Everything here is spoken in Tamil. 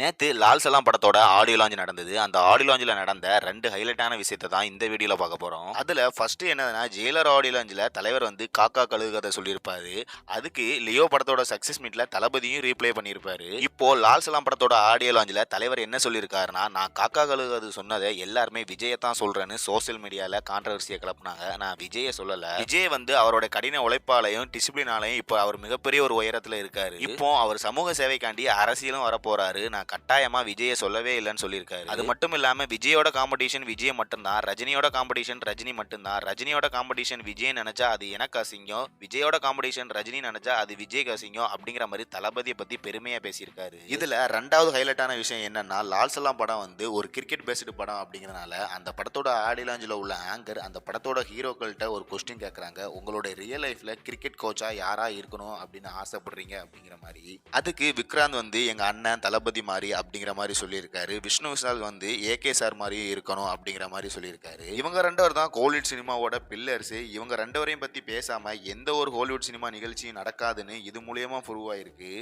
நேத்து லால் சலாம் படத்தோட ஆடியோ லான்ச் நடந்தது. அந்த ஆடியோ லாஞ்சில் நடந்த ரெண்டு ஹைலைட்டான விஷயத்தை தான் இந்த வீடியோவில் பார்க்க போகிறோம் அதில் ஃபர்ஸ்ட் என்னதுன்னா ஜெயிலர் ஆடியோ லாஞ்சில் தலைவர் வந்து காக்கா கழுகுகதை சொல்லியிருப்பாரு. அதுக்கு லியோ படத்தோட சக்ஸஸ் மீட்ல தளபதியும் ரீப்ளே பண்ணியிருப்பாரு. இப்போ லால் சலாம் படத்தோட ஆடியோ லாஞ்சில் தலைவர் என்ன சொல்லியிருக்காருன்னா நான் காக்கா கழுகுகது சொன்னதை எல்லாருமே விஜயை தான் சொல்கிறேன்னு சோசியல் மீடியாவில் கான்ட்ரவர்சியை கிளப்புனாங்க. நான் விஜயை சொல்லலை. விஜய் வந்து அவரோட கடின உழைப்பாலையும் டிசிப்ளினாலையும் இப்போ அவர் மிகப்பெரிய ஒரு உயரத்தில் இருக்காரு. இப்போ அவர் சமூக சேவைக்காண்டி அரசியலும் வர நான் நான் கட்டாயமா விஜயை சொல்லவே இல்லைன்னு சொல்லியிருக்காரு. அது மட்டும் இல்லாம விஜயோட காம்படிஷன் விஜய் மட்டும்தான் ரஜினியோட காம்படிஷன் ரஜினி மட்டும்தான். ரஜினியோட காம்படிஷன் விஜய் நினைச்சா அது எனக்கு அசிங்கம். விஜயோட காம்படிஷன் ரஜினி நினைச்சா அது விஜய் அசிங்கம் அப்படிங்கிற மாதிரி தளபதியை பத்தி பெருமையா பேசியிருக்காரு. இதுல ரெண்டாவது ஹைலைட்டான விஷயம் என்னன்னா லால்சலாம் படம் வந்து ஒரு கிரிக்கெட் பேஸ்டு படம் அப்படிங்கறனால அந்த படத்தோட ஆடி லாஞ்சில் உள்ள ஆங்கர் அந்த படத்தோட ஹீரோக்கள்கிட்ட ஒரு கொஸ்டின் கேட்குறாங்க உங்களோட ரியல் லைஃப்ல கிரிக்கெட் கோச்சா யாரா இருக்கணும் அப்படின்னு ஆசைப்படுறீங்க அப்படிங்கிற மாதிரி. அதுக்கு விக்ராந்த் வந்து எங்க அண்ணன் தளபதி மாதிரி அப்படிங்கிற மாதிரி சொல்லியிருக்காரு. விஷ்ணு விஷால் வந்து ஏகே சார் மாதிரி இருக்கணும் அப்படிங்கிற மாதிரி சொல்லியிருக்காரு. இவங்க ரெண்டவர் தான் கோலிவுட் சினிமாவோட பில்லர்ஸ் இவங்க ரெண்டவரையும் பற்றி பத்தி பேசாம எந்த ஒரு ஹாலிவுட் சினிமா நிகழ்ச்சியும் நடக்காதுன்னு இது மூலியமா ப்ரூவ் ஆயிருக்கு.